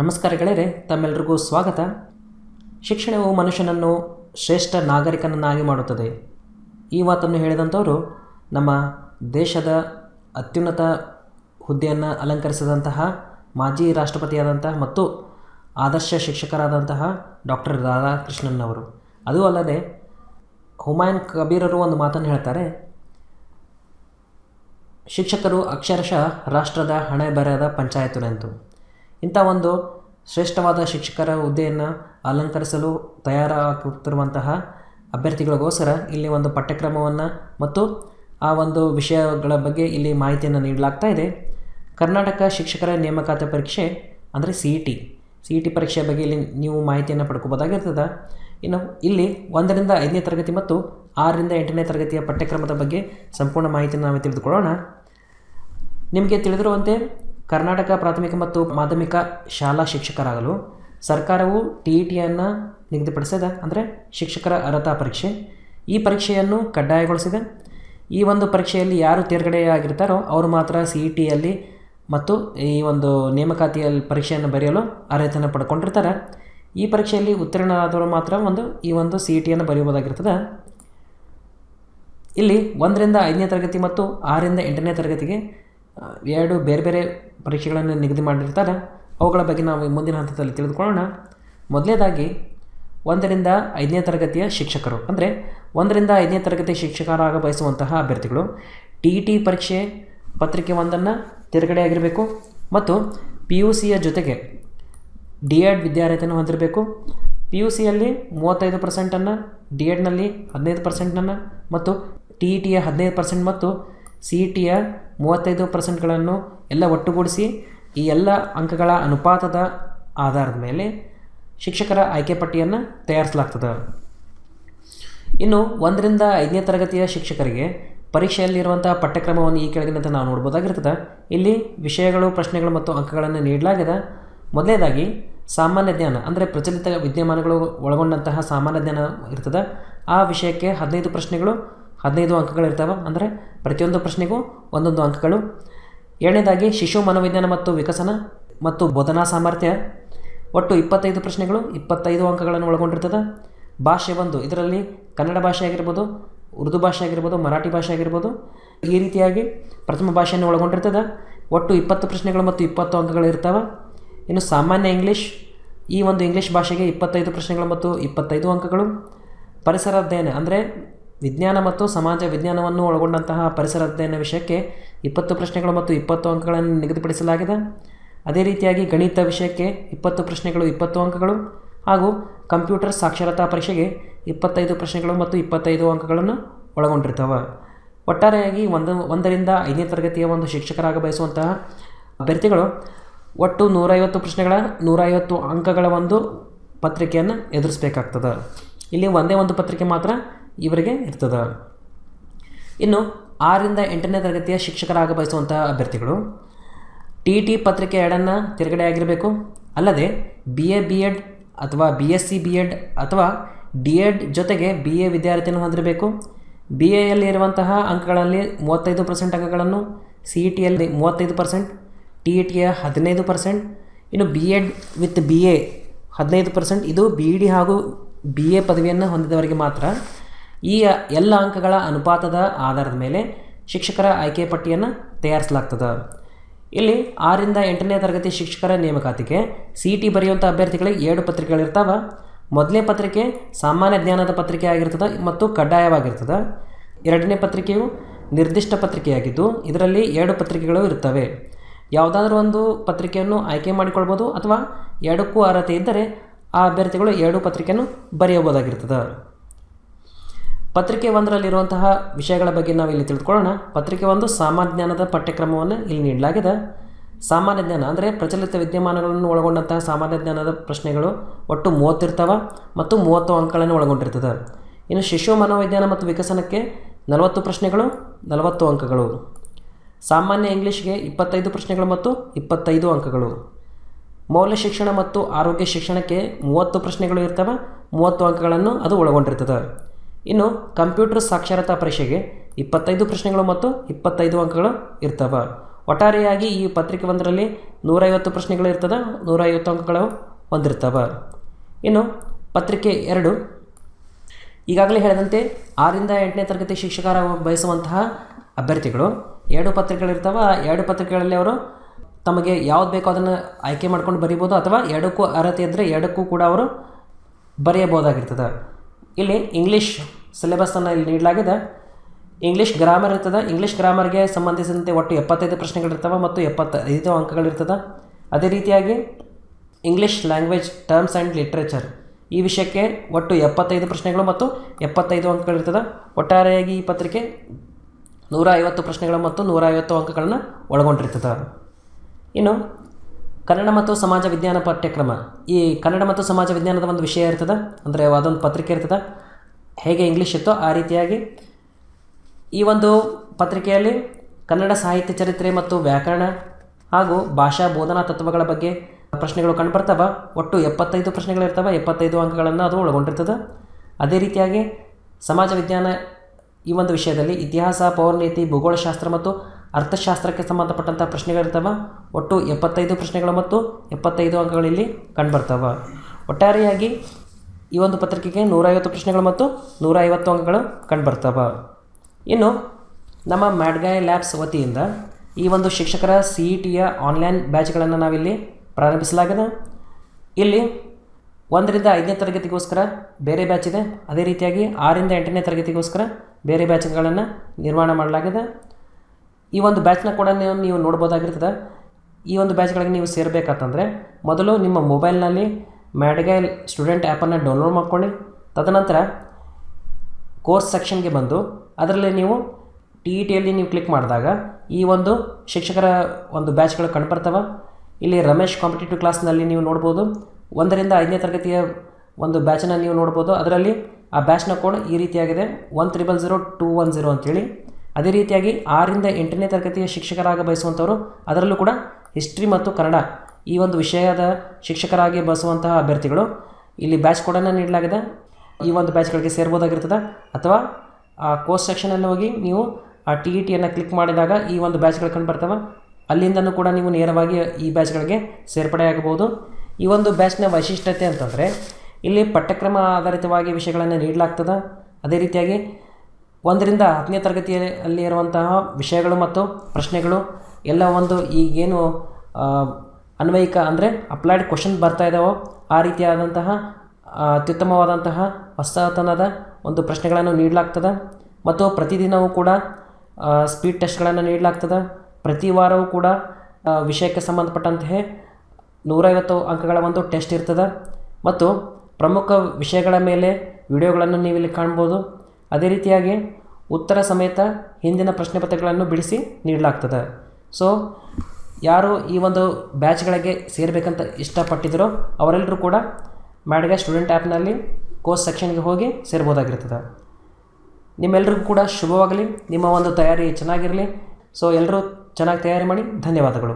ನಮಸ್ಕಾರ ಗೆಳೆಯರೆ ತಮ್ಮೆಲ್ಲರಿಗೂ ಸ್ವಾಗತ. ಶಿಕ್ಷಣವು ಮನುಷ್ಯನನ್ನು ಶ್ರೇಷ್ಠ ನಾಗರಿಕನನ್ನಾಗಿ ಮಾಡುತ್ತದೆ. ಈ ಮಾತನ್ನು ಹೇಳಿದಂಥವರು ನಮ್ಮ ದೇಶದ ಅತ್ಯುನ್ನತ ಹುದ್ದೆಯನ್ನು ಅಲಂಕರಿಸಿದಂತಹ ಮಾಜಿ ರಾಷ್ಟ್ರಪತಿಯಾದಂತಹ ಮತ್ತು ಆದರ್ಶ ಶಿಕ್ಷಕರಾದಂತಹ ಡಾಕ್ಟರ್ ರಾಧಾಕೃಷ್ಣನ್ ಅವರು ಅದೂ ಅಲ್ಲದೆ ಹುಮಾಯನ್ ಕಬೀರರು ಒಂದು ಮಾತನ್ನು ಹೇಳ್ತಾರೆ, ಶಿಕ್ಷಕರು ಅಕ್ಷರಶಃ ರಾಷ್ಟ್ರದ ಹಣೆ ಬರೆಯದ ಪಂಚಾಯತನೆಂತು ಇಂಥ ಒಂದು ಶ್ರೇಷ್ಠವಾದ ಶಿಕ್ಷಕರ ಹುದ್ದೆಯನ್ನು ಅಲಂಕರಿಸಲು ತಯಾರಾಗುತ್ತಿರುವಂತಹ ಅಭ್ಯರ್ಥಿಗಳಿಗೋಸ್ಕರ ಇಲ್ಲಿ ಒಂದು ಪಠ್ಯಕ್ರಮವನ್ನು ಮತ್ತು ಆ ಒಂದು ವಿಷಯಗಳ ಬಗ್ಗೆ ಇಲ್ಲಿ ಮಾಹಿತಿಯನ್ನು ನೀಡಲಾಗ್ತಾ ಇದೆ. ಕರ್ನಾಟಕ ಶಿಕ್ಷಕರ ನೇಮಕಾತಿ ಪರೀಕ್ಷೆ ಅಂದರೆ C E T C E T ಪರೀಕ್ಷೆಯ ಬಗ್ಗೆ ಇಲ್ಲಿ ನೀವು ಮಾಹಿತಿಯನ್ನು ಪಡ್ಕೋಬೋದಾಗಿರ್ತದೆ. ಇನ್ನು ಇಲ್ಲಿ ಒಂದರಿಂದ ಐದನೇ ತರಗತಿ ಮತ್ತು ಆರರಿಂದ ಎಂಟನೇ ತರಗತಿಯ ಪಠ್ಯಕ್ರಮದ ಬಗ್ಗೆ ಸಂಪೂರ್ಣ ಮಾಹಿತಿಯನ್ನು ನಾವು ತಿಳಿದುಕೊಳ್ಳೋಣ. ನಿಮಗೆ ತಿಳಿದಿರುವಂತೆ ಕರ್ನಾಟಕ ಪ್ರಾಥಮಿಕ ಮತ್ತು ಮಾಧ್ಯಮಿಕ ಶಾಲಾ ಶಿಕ್ಷಕರಾಗಲು ಸರ್ಕಾರವು ಟಿ ಇ ಟಿಯನ್ನು ನಿಗದಿಪಡಿಸಿದೆ. ಅಂದರೆ ಶಿಕ್ಷಕರ ಅರ್ಹತಾ ಪರೀಕ್ಷೆ. ಈ ಪರೀಕ್ಷೆಯನ್ನು ಕಡ್ಡಾಯಗೊಳಿಸಿದೆ. ಈ ಒಂದು ಪರೀಕ್ಷೆಯಲ್ಲಿ ಯಾರು ತೇರ್ಗಡೆಯಾಗಿರ್ತಾರೋ ಅವರು ಮಾತ್ರ ಸಿ ಇ ಟಿಯಲ್ಲಿ ಮತ್ತು ಈ ಒಂದು ನೇಮಕಾತಿಯಲ್ಲಿ ಪರೀಕ್ಷೆಯನ್ನು ಬರೆಯಲು ಅರ್ಹತೆಯನ್ನು ಪಡ್ಕೊಂಡಿರ್ತಾರೆ. ಈ ಪರೀಕ್ಷೆಯಲ್ಲಿ ಉತ್ತೀರ್ಣರಾದವರು ಮಾತ್ರ ಒಂದು ಈ ಒಂದು ಸಿ ಇ ಟಿಯನ್ನು ಬರೆಯಬಹುದಾಗಿರ್ತದೆ. ಇಲ್ಲಿ ಒಂದರಿಂದ ಐದನೇ ತರಗತಿ ಮತ್ತು ಆರರಿಂದ ಎಂಟನೇ ತರಗತಿಗೆ ಎರಡು ಬೇರೆ ಬೇರೆ ಪರೀಕ್ಷೆಗಳನ್ನು ನಿಗದಿ ಮಾಡಿರ್ತಾರೆ. ಅವುಗಳ ಬಗ್ಗೆ ನಾವು ಮುಂದಿನ ಹಂತದಲ್ಲಿ ತಿಳಿದುಕೊಳ್ಳೋಣ. ಮೊದಲನೇದಾಗಿ ಒಂದರಿಂದ ಐದನೇ ತರಗತಿಯ ಶಿಕ್ಷಕರು, ಅಂದರೆ ಒಂದರಿಂದ ಐದನೇ ತರಗತಿಯ ಶಿಕ್ಷಕರಾಗ ಬಯಸುವಂತಹ ಅಭ್ಯರ್ಥಿಗಳು, ಟಿ ಇ ಟಿ ಪರೀಕ್ಷೆ ಪತ್ರಿಕೆ ಒಂದನ್ನು ತಿರುಗಡೆಯಾಗಿರಬೇಕು ಮತ್ತು ಪಿ ಯು ಸಿಯ ಜೊತೆಗೆ ಡಿ ಎಡ್ ವಿದ್ಯಾರ್ಹತೆಯನ್ನು ಹೊಂದಿರಬೇಕು. ಪಿ ಯು ಸಿಯಲ್ಲಿ ಮೂವತ್ತೈದು ಪರ್ಸೆಂಟನ್ನು ಡಿ ಎಡ್ನಲ್ಲಿ ಹದಿನೈದು ಪರ್ಸೆಂಟನ್ನು ಮತ್ತು ಟಿ ಇ ಟಿಯ ಹದಿನೈದು ಪರ್ಸೆಂಟ್ ಮತ್ತು ಸಿ ಇ ಟಿಯ ಮೂವತ್ತೈದು ಪರ್ಸೆಂಟ್ಗಳನ್ನು ಎಲ್ಲ ಒಟ್ಟುಗೂಡಿಸಿ ಈ ಎಲ್ಲ ಅಂಕಗಳ ಅನುಪಾತದ ಆಧಾರದ ಮೇಲೆ ಶಿಕ್ಷಕರ ಆಯ್ಕೆ ಪಟ್ಟಿಯನ್ನು ತಯಾರಿಸಲಾಗ್ತದೆ. ಇನ್ನು ಒಂದರಿಂದ ಐದನೇ ತರಗತಿಯ ಶಿಕ್ಷಕರಿಗೆ ಪರೀಕ್ಷೆಯಲ್ಲಿರುವಂಥ ಪಠ್ಯಕ್ರಮವನ್ನು ಈ ಕೆಳಗಿನಂತೆ ನಾವು ನೋಡ್ಬೋದಾಗಿರ್ತದೆ. ಇಲ್ಲಿ ವಿಷಯಗಳು, ಪ್ರಶ್ನೆಗಳು ಮತ್ತು ಅಂಕಗಳನ್ನು ನೀಡಲಾಗಿದೆ ಮೊದಲನೇದಾಗಿ ಸಾಮಾನ್ಯ ಜ್ಞಾನ, ಅಂದರೆ ಪ್ರಚಲಿತ ವಿದ್ಯಮಾನಗಳು ಒಳಗೊಂಡಂತಹ ಸಾಮಾನ್ಯ ಜ್ಞಾನ ಇರ್ತದೆ. ಆ ವಿಷಯಕ್ಕೆ ಹದಿನೈದು ಪ್ರಶ್ನೆಗಳು ಹದಿನೈದು ಅಂಕಗಳು ಇರ್ತಾವೆ. ಅಂದರೆ ಪ್ರತಿಯೊಂದು ಪ್ರಶ್ನೆಗೂ ಒಂದೊಂದು ಅಂಕಗಳು. ಏಳನೇದಾಗಿ ಶಿಶು ಮನೋವಿಜ್ಞಾನ ಮತ್ತು ವಿಕಸನ ಮತ್ತು ಬೋಧನಾ ಸಾಮರ್ಥ್ಯ. ಒಟ್ಟು ಇಪ್ಪತ್ತೈದು ಪ್ರಶ್ನೆಗಳು ಇಪ್ಪತ್ತೈದು ಅಂಕಗಳನ್ನು ಒಳಗೊಂಡಿರ್ತದೆ. ಭಾಷೆ ಒಂದು. ಇದರಲ್ಲಿ ಕನ್ನಡ ಭಾಷೆ ಆಗಿರ್ಬೋದು, ಉರ್ದು ಭಾಷೆ ಆಗಿರ್ಬೋದು, ಮರಾಠಿ ಭಾಷೆ ಆಗಿರ್ಬೋದು, ಈ ರೀತಿಯಾಗಿ ಪ್ರಥಮ ಭಾಷೆಯನ್ನು ಒಳಗೊಂಡಿರ್ತದೆ. ಒಟ್ಟು ಇಪ್ಪತ್ತು ಪ್ರಶ್ನೆಗಳು ಮತ್ತು ಇಪ್ಪತ್ತು ಅಂಕಗಳು ಇರ್ತವೆ. ಇನ್ನು ಸಾಮಾನ್ಯ ಇಂಗ್ಲೀಷ್, ಈ ಒಂದು ಇಂಗ್ಲೀಷ್ ಭಾಷೆಗೆ ಇಪ್ಪತ್ತೈದು ಪ್ರಶ್ನೆಗಳು ಮತ್ತು ಇಪ್ಪತ್ತೈದು ಅಂಕಗಳು. ಪರಿಸರ ಅಧ್ಯಯನ. ಅಂದರೆ ವಿಜ್ಞಾನ ಮತ್ತು ಸಮಾಜ ವಿಜ್ಞಾನವನ್ನು ಒಳಗೊಂಡಂತಹ ಪರಿಸರ ಅಧ್ಯಯನ ವಿಷಯಕ್ಕೆ ಇಪ್ಪತ್ತು ಪ್ರಶ್ನೆಗಳು ಮತ್ತು ಇಪ್ಪತ್ತು ಅಂಕಗಳನ್ನು ನಿಗದಿಪಡಿಸಲಾಗಿದೆ. ಅದೇ ರೀತಿಯಾಗಿ ಗಣಿತ ವಿಷಯಕ್ಕೆ ಇಪ್ಪತ್ತು ಪ್ರಶ್ನೆಗಳು, ಇಪ್ಪತ್ತು ಅಂಕಗಳು ಹಾಗೂ ಕಂಪ್ಯೂಟರ್ ಸಾಕ್ಷರತಾ ಪರೀಕ್ಷೆಗೆ ಇಪ್ಪತ್ತೈದು ಪ್ರಶ್ನೆಗಳು ಮತ್ತು ಇಪ್ಪತ್ತೈದು ಅಂಕಗಳನ್ನು ಒಳಗೊಂಡಿರ್ತವೆ. ಒಟ್ಟಾರೆಯಾಗಿ ಒಂದು, ಒಂದರಿಂದ ಐದನೇ ತರಗತಿಯ ಒಂದು ಶಿಕ್ಷಕರಾಗ ಬಯಸುವಂತಹ ಅಭ್ಯರ್ಥಿಗಳು ಒಟ್ಟು ನೂರೈವತ್ತು ಪ್ರಶ್ನೆಗಳ, ನೂರೈವತ್ತು ಅಂಕಗಳ ಒಂದು ಪತ್ರಿಕೆಯನ್ನು ಎದುರಿಸಬೇಕಾಗ್ತದೆ. ಇಲ್ಲಿ ಒಂದೇ ಒಂದು ಪತ್ರಿಕೆ ಮಾತ್ರ ಇವರಿಗೆ ಇರ್ತದೆ. ಇನ್ನು ಆರರಿಂದ ಎಂಟನೇ ತರಗತಿಯ ಶಿಕ್ಷಕರಾಗ ಬಯಸುವಂತಹ ಅಭ್ಯರ್ಥಿಗಳು ಟಿ ಟಿ ಪತ್ರಿಕೆ ಎರಡನ್ನು ತಿರುಗಡೆ ಆಗಿರಬೇಕು. ಅಲ್ಲದೆ ಬಿ ಎ ಬಿ ಎಡ್ ಅಥವಾ B S C B Ed ಅಥವಾ ಡಿ ಎಡ್ ಜೊತೆಗೆ ಬಿ ಎ ವಿದ್ಯಾರ್ಥಿಯನ್ನು ಹೊಂದಿರಬೇಕು. ಬಿ ಎಯಲ್ಲಿ ಇರುವಂತಹ ಅಂಕಗಳಲ್ಲಿ ಮೂವತ್ತೈದು ಪರ್ಸೆಂಟ್ ಅಂಕಗಳನ್ನು ಸಿ ಇ ಟಿಯಲ್ಲಿ ಮೂವತ್ತೈದು ಪರ್ಸೆಂಟ್ ಟಿ ಇ ಟಿಯ ಹದಿನೈದು ಪರ್ಸೆಂಟ್ ಇನ್ನು B Ed with B A ಹದಿನೈದು ಪರ್ಸೆಂಟ್ ಇದು ಬಿ ಇ ಡಿ ಹಾಗೂ ಬಿ ಎ ಪದವಿಯನ್ನು ಹೊಂದಿದವರಿಗೆ ಮಾತ್ರ ಈ ಎಲ್ಲ ಅಂಕಗಳ ಅನುಪಾತದ ಆಧಾರದ ಮೇಲೆ ಶಿಕ್ಷಕರ ಆಯ್ಕೆ ಪಟ್ಟಿಯನ್ನು ತಯಾರಿಸಲಾಗ್ತದೆ. ಇಲ್ಲಿ ಆರಿಂದ ಎಂಟನೇ ತರಗತಿ ಶಿಕ್ಷಕರ ನೇಮಕಾತಿಗೆ ಸಿ ಟಿ ಬರೆಯುವಂಥ ಅಭ್ಯರ್ಥಿಗಳಿಗೆ ಎರಡು ಪತ್ರಿಕೆಗಳಿರ್ತಾವೆ ಮೊದಲನೇ ಪತ್ರಿಕೆ ಸಾಮಾನ್ಯ ಜ್ಞಾನದ ಪತ್ರಿಕೆ ಆಗಿರ್ತದೆ ಮತ್ತು ಕಡ್ಡಾಯವಾಗಿರ್ತದೆ. ಎರಡನೇ ಪತ್ರಿಕೆಯು ನಿರ್ದಿಷ್ಟ ಪತ್ರಿಕೆಯಾಗಿದ್ದು ಇದರಲ್ಲಿ ಎರಡು ಪತ್ರಿಕೆಗಳು ಇರ್ತವೆ. ಯಾವುದಾದ್ರೂ ಒಂದು ಪತ್ರಿಕೆಯನ್ನು ಆಯ್ಕೆ ಮಾಡಿಕೊಳ್ಬೋದು ಅಥವಾ ಎರಡಕ್ಕೂ ಅರ್ಹತೆ ಇದ್ದರೆ ಆ ಅಭ್ಯರ್ಥಿಗಳು ಎರಡು ಪತ್ರಿಕೆಯನ್ನು ಬರೆಯಬಹುದಾಗಿರ್ತದೆ. ಪತ್ರಿಕೆ ಒಂದರಲ್ಲಿರುವಂತಹ ವಿಷಯಗಳ ಬಗ್ಗೆ ನಾವು ಇಲ್ಲಿ ತಿಳ್ಕೊಳ್ಳೋಣ ಪತ್ರಿಕೆ ಒಂದು ಸಾಮಾನ್ಯ ಜ್ಞಾನದ ಪಠ್ಯಕ್ರಮವನ್ನು ಇಲ್ಲಿ ನೀಡಲಾಗಿದೆ. ಸಾಮಾನ್ಯ ಜ್ಞಾನ ಅಂದರೆ ಪ್ರಚಲಿತ ವಿದ್ಯಮಾನಗಳನ್ನು ಒಳಗೊಂಡಂತಹ ಸಾಮಾನ್ಯ ಜ್ಞಾನದ ಪ್ರಶ್ನೆಗಳು ಒಟ್ಟು ಮೂವತ್ತಿರ್ತವೆ ಮತ್ತು ಮೂವತ್ತು ಅಂಕಗಳನ್ನು ಒಳಗೊಂಡಿರ್ತದೆ. ಇನ್ನು ಶಿಶು ಮನೋವಿಜ್ಞಾನ ಮತ್ತು ವಿಕಸನಕ್ಕೆ ನಲವತ್ತು ಪ್ರಶ್ನೆಗಳು, ನಲವತ್ತು ಅಂಕಗಳು. ಸಾಮಾನ್ಯ ಇಂಗ್ಲೀಷ್ಗೆ ಇಪ್ಪತ್ತೈದು ಪ್ರಶ್ನೆಗಳು ಮತ್ತು ಇಪ್ಪತ್ತೈದು ಅಂಕಗಳು. ಮೌಲ್ಯ ಶಿಕ್ಷಣ ಮತ್ತು ಆರೋಗ್ಯ ಶಿಕ್ಷಣಕ್ಕೆ ಮೂವತ್ತು ಪ್ರಶ್ನೆಗಳು ಇರ್ತವೆ, ಮೂವತ್ತು ಅಂಕಗಳನ್ನು ಅದು ಒಳಗೊಂಡಿರ್ತದೆ. ಇನ್ನು ಕಂಪ್ಯೂಟರ್ ಸಾಕ್ಷರತಾ ಪರೀಕ್ಷೆಗೆ ಇಪ್ಪತ್ತೈದು ಪ್ರಶ್ನೆಗಳು ಮತ್ತು ಇಪ್ಪತ್ತೈದು ಅಂಕಗಳು ಇರ್ತವೆ. ಒಟ್ಟಾರೆಯಾಗಿ ಈ ಪತ್ರಿಕೆ ಒಂದರಲ್ಲಿ ನೂರೈವತ್ತು ಪ್ರಶ್ನೆಗಳು ಇರ್ತದೆ, ನೂರೈವತ್ತು ಅಂಕಗಳು ಹೊಂದಿರ್ತವೆ. ಇನ್ನು ಪತ್ರಿಕೆ ಎರಡು. ಈಗಾಗಲೇ ಹೇಳಿದಂತೆ ಆರಿಂದ ಎಂಟನೇ ತರಗತಿ ಶಿಕ್ಷಕರ ಬಯಸುವಂತಹ ಅಭ್ಯರ್ಥಿಗಳು ಎರಡು ಪತ್ರಿಕೆಗಳಿರ್ತವೆ. ಎರಡು ಪತ್ರಿಕೆಗಳಲ್ಲಿ ಅವರು ತಮಗೆ ಯಾವ್ದು ಬೇಕೋ ಅದನ್ನು ಆಯ್ಕೆ ಮಾಡ್ಕೊಂಡು ಬರೀಬೋದು ಅಥವಾ ಎರಡಕ್ಕೂ ಅರ್ಹತೆ ಇದ್ದರೆ ಎರಡಕ್ಕೂ ಕೂಡ ಅವರು ಬರೆಯಬಹುದಾಗಿರ್ತದೆ. ಇಲ್ಲಿ ಇಂಗ್ಲೀಷ್ ಸಿಲೆಬಸನ್ನು ಇಲ್ಲಿ ನೀಡಲಾಗಿದೆ. ಇಂಗ್ಲೀಷ್ ಗ್ರಾಮರ್ ಇರ್ತದೆ. ಇಂಗ್ಲೀಷ್ ಗ್ರಾಮರ್ಗೆ ಸಂಬಂಧಿಸಿದಂತೆ ಒಟ್ಟು ಎಪ್ಪತ್ತೈದು ಪ್ರಶ್ನೆಗಳಿರ್ತವೆ ಮತ್ತು ಎಪ್ಪತ್ತೈದು ಅಂಕಗಳಿರ್ತದೆ ಅದೇ ರೀತಿಯಾಗಿ English language terms and literature ಈ ವಿಷಯಕ್ಕೆ ಒಟ್ಟು ಎಪ್ಪತ್ತೈದು ಪ್ರಶ್ನೆಗಳು ಮತ್ತು ಎಪ್ಪತ್ತೈದು ಅಂಕಗಳಿರ್ತದೆ ಒಟ್ಟಾರೆಯಾಗಿ ಈ ಪತ್ರಿಕೆ ನೂರ ಐವತ್ತು ಪ್ರಶ್ನೆಗಳು ಮತ್ತು ನೂರ ಐವತ್ತು ಅಂಕಗಳನ್ನು ಒಳಗೊಂಡಿರ್ತದೆ. ಇನ್ನು ಕನ್ನಡ ಮತ್ತು ಸಮಾಜ ವಿಜ್ಞಾನ ಪಠ್ಯಕ್ರಮ. ಈ ಕನ್ನಡ ಮತ್ತು ಸಮಾಜ ವಿಜ್ಞಾನದ ಒಂದು ವಿಷಯ ಇರ್ತದೆ, ಅಂದರೆ ಅದೊಂದು ಪತ್ರಿಕೆ ಇರ್ತದೆ. ಹೇಗೆ ಇಂಗ್ಲೀಷ್ ಇತ್ತೋ ಆ ರೀತಿಯಾಗಿ ಈ ಒಂದು ಪತ್ರಿಕೆಯಲ್ಲಿ ಕನ್ನಡ ಸಾಹಿತ್ಯ ಚರಿತ್ರೆ ಮತ್ತು ವ್ಯಾಕರಣ ಹಾಗೂ ಭಾಷಾ ಬೋಧನಾ ತತ್ವಗಳ ಬಗ್ಗೆ ಪ್ರಶ್ನೆಗಳು ಕಂಡುಬರ್ತವೆ. ಒಟ್ಟು ಎಪ್ಪತ್ತೈದು ಪ್ರಶ್ನೆಗಳಿರ್ತವೆ ಎಪ್ಪತ್ತೈದು ಅಂಕಗಳನ್ನು ಅದು ಒಳಗೊಂಡಿರ್ತದೆ. ಅದೇ ರೀತಿಯಾಗಿ ಸಮಾಜ ವಿಜ್ಞಾನ ಈ ಒಂದು ವಿಷಯದಲ್ಲಿ ಇತಿಹಾಸ, ಪೌರ್ನೀತಿ, ಭೂಗೋಳಶಾಸ್ತ್ರ ಮತ್ತು ಅರ್ಥಶಾಸ್ತ್ರಕ್ಕೆ ಸಂಬಂಧಪಟ್ಟಂಥ ಪ್ರಶ್ನೆಗಳಿರ್ತವೆ ಒಟ್ಟು ಎಪ್ಪತ್ತೈದು ಪ್ರಶ್ನೆಗಳು ಮತ್ತು ಎಪ್ಪತ್ತೈದು ಅಂಕಗಳಿಲ್ಲಿ ಕಂಡುಬರ್ತವೆ. ಒಟ್ಟಾರೆಯಾಗಿ ಈ ಒಂದು ಪತ್ರಿಕೆಗೆ ನೂರೈವತ್ತು ಪ್ರಶ್ನೆಗಳು ಮತ್ತು ನೂರ ಐವತ್ತು ಅಂಕಗಳು ಕಂಡುಬರ್ತವೆ. ಇನ್ನು ನಮ್ಮ ಮ್ಯಾಡ್ಗಾಯ್ ಲ್ಯಾಬ್ಸ್ ವತಿಯಿಂದ ಈ ಒಂದು ಶಿಕ್ಷಕರ ಸಿ ಇ ಟಿಯ ಆನ್ಲೈನ್ ಬ್ಯಾಚ್ಗಳನ್ನು ನಾವಿಲ್ಲಿ ಪ್ರಾರಂಭಿಸಲಾಗಿದೆ. ಇಲ್ಲಿ ಒಂದರಿಂದ ಐದನೇ ತರಗತಿಗೋಸ್ಕರ ಬೇರೆ ಬ್ಯಾಚ್ ಇದೆ. ಅದೇ ರೀತಿಯಾಗಿ ಆರಿಂದ ಎಂಟನೇ ತರಗತಿಗೋಸ್ಕರ ಬೇರೆ ಬ್ಯಾಚ್ಗಳನ್ನು ನಿರ್ಮಾಣ ಮಾಡಲಾಗಿದೆ. ಈ ಒಂದು ಬ್ಯಾಚ್ನ ಕೂಡ ನೀವು ನೀವು ನೋಡ್ಬೋದಾಗಿರ್ತದೆ. ಈ ಒಂದು ಬ್ಯಾಚ್ಗಳಿಗೆ ನೀವು ಸೇರಬೇಕಂತಂದರೆ, ಮೊದಲು ನಿಮ್ಮ ಮೊಬೈಲ್ನಲ್ಲಿ ಮ್ಯಾಡ್ಗೈಲ್ ಸ್ಟೂಡೆಂಟ್ ಆ್ಯಪನ್ನು ಡೌನ್ಲೋಡ್ ಮಾಡ್ಕೊಳ್ಳಿ. ತದನಂತರ ಕೋರ್ಸ್ ಸೆಕ್ಷನ್ಗೆ ಬಂದು, ಅದರಲ್ಲಿ ನೀವು ಟಿ ಇ ಟಿಯಲ್ಲಿ ನೀವು ಕ್ಲಿಕ್ ಮಾಡಿದಾಗ, ಈ ಒಂದು ಶಿಕ್ಷಕರ ಒಂದು ಬ್ಯಾಚ್ಗಳು ಕಂಡುಬರ್ತವೆ. ಇಲ್ಲಿ ರಮೇಶ್ ಕಾಂಪಿಟೇಟಿವ್ ಕ್ಲಾಸ್ನಲ್ಲಿ ನೀವು ನೋಡ್ಬೋದು. ಒಂದರಿಂದ ಐದನೇ ತರಗತಿಯ ಒಂದು ಬ್ಯಾಚನ್ನು ನೀವು ನೋಡ್ಬೋದು. ಅದರಲ್ಲಿ ಆ ಬ್ಯಾಚ್ನ ಕೋಡ್ ಈ ರೀತಿಯಾಗಿದೆ. One triple zero two one zero ಅಂತೇಳಿ. ಅದೇ ರೀತಿಯಾಗಿ ಆರಿಂದ ಎಂಟನೇ ತರಗತಿಯ ಶಿಕ್ಷಕರಾಗ ಬಯಸುವಂಥವರು, ಅದರಲ್ಲೂ ಕೂಡ ಹಿಸ್ಟ್ರಿ ಮತ್ತು ಕನ್ನಡ ಈ ಒಂದು ವಿಷಯದ ಶಿಕ್ಷಕರಾಗಿ ಬಯಸುವಂತಹ ಅಭ್ಯರ್ಥಿಗಳು. ಇಲ್ಲಿ ಬ್ಯಾಚ್ ಕೂಡ ನೀಡಲಾಗಿದೆ. ಈ ಒಂದು ಬ್ಯಾಚ್ಗಳಿಗೆ ಸೇರ್ಬೋದಾಗಿರ್ತದೆ. ಅಥವಾ, ಆ ಕೋರ್ಸ್ ಸೆಕ್ಷನಲ್ಲಿ ಹೋಗಿ ನೀವು, ಆ ಟಿ ಇ ಟಿಯನ್ನು ಕ್ಲಿಕ್ ಮಾಡಿದಾಗ ಈ ಒಂದು ಬ್ಯಾಚ್ಗಳು ಕಂಡು ಬರ್ತವೆ ಅಲ್ಲಿಂದನೂ ಕೂಡ ನೀವು ನೇರವಾಗಿ ಈ ಬ್ಯಾಚ್ಗಳಿಗೆ ಸೇರ್ಪಡೆಯಾಗಬಹುದು ಈ ಒಂದು ಬ್ಯಾಚ್ನ ವೈಶಿಷ್ಟ್ಯತೆ ಅಂತಂದರೆ, ಇಲ್ಲಿ ಪಠ್ಯಕ್ರಮ ಆಧಾರಿತವಾಗಿ ವಿಷಯಗಳನ್ನು ನೀಡಲಾಗ್ತದೆ. ಅದೇ ರೀತಿಯಾಗಿ ಒಂದರಿಂದ ಹತ್ತನೇ ತರಗತಿಯಲ್ಲಿ ಇರುವಂತಹ ವಿಷಯಗಳು ಮತ್ತು ಪ್ರಶ್ನೆಗಳು ಎಲ್ಲ ಒಂದು ಈಗೇನು ಅನ್ವಯಿಕ ಅಂದರೆ ಅಪ್ಲೈಡ್ ಕ್ವಶನ್ ಬರ್ತಾ ಇದ್ದಾವೋ ಆ ರೀತಿಯಾದಂತಹ ಅತ್ಯುತ್ತಮವಾದಂತಹ ಹೊಸತನದ ಒಂದು ಪ್ರಶ್ನೆಗಳನ್ನು ನೀಡಲಾಗ್ತದೆ ಮತ್ತು ಪ್ರತಿದಿನವೂ ಕೂಡ ಸ್ಪೀಡ್ ಟೆಸ್ಟ್ಗಳನ್ನು ನೀಡಲಾಗ್ತದೆ. ಪ್ರತಿ ವಾರವೂ ಕೂಡ ವಿಷಯಕ್ಕೆ ಸಂಬಂಧಪಟ್ಟಂತೆ ನೂರೈವತ್ತು ಅಂಕಗಳ ಒಂದು ಟೆಸ್ಟ್ ಇರ್ತದೆ. ಮತ್ತು ಪ್ರಮುಖ ವಿಷಯಗಳ ಮೇಲೆ ವಿಡಿಯೋಗಳನ್ನು ನೀವು ಇಲ್ಲಿ ಕಾಣ್ಬೋದು. ಅದೇ ರೀತಿಯಾಗಿ ಉತ್ತರ ಸಮೇತ ಹಿಂದಿನ ಪ್ರಶ್ನೆ ಪತ್ರಗಳನ್ನು ಬಿಡಿಸಿ ನೀಡಲಾಗ್ತದೆ. ಸೊ ಯಾರು ಈ ಒಂದು ಬ್ಯಾಚ್ಗಳಿಗೆ ಸೇರಬೇಕಂತ ಇಷ್ಟಪಟ್ಟಿದ್ದರೋ ಅವರೆಲ್ಲರೂ ಕೂಡ ಮ್ಯಾಡ್ಗ ಸ್ಟೂಡೆಂಟ್ ಆ್ಯಪ್ನಲ್ಲಿ ಕೋರ್ಸ್ ಸೆಕ್ಷನ್ಗೆ ಹೋಗಿ ಸೇರ್ಬೋದಾಗಿರ್ತದೆ. ನಿಮ್ಮೆಲ್ಲರಿಗೂ ಕೂಡ ಶುಭವಾಗಲಿ. ನಿಮ್ಮ ಒಂದು ತಯಾರಿ ಚೆನ್ನಾಗಿರಲಿ. ಸೊ ಎಲ್ಲರೂ ಚೆನ್ನಾಗಿ ತಯಾರಿ ಮಾಡಿ ಧನ್ಯವಾದಗಳು.